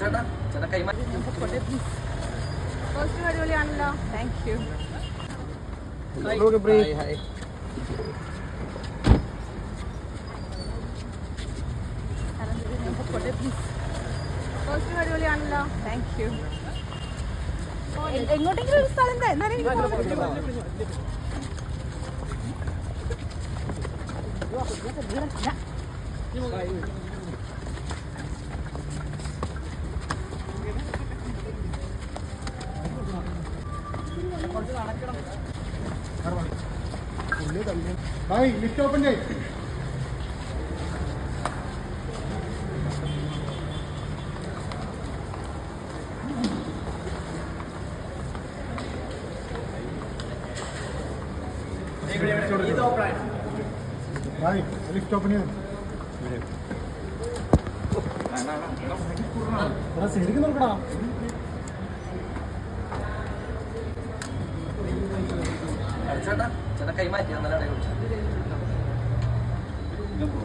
ചേട്ടാ ചേട്ടാ കൈമാറി. അടിപൊളിയാണല്ലോ. താങ്ക് യു ഹായ് ഹായ് അടിപൊളിയാണല്ലോ. താങ്ക് യു എങ്ങോട്ടെങ്കിലും ഒരു സ്ഥലം എന്നാലും എനിക്ക് പോകാൻ? ലിഫ്റ്റ് ഓപ്പൺ ചെയ് ഭായ് ലിഫ്റ്റ് ഓപ്പൺ ചെയ്ത് ശരിക്കും നോക്കടാ. ചേട്ടാ ചേട്ടാ കൈമാറ്റി അന്നേരം വിളിച്ചു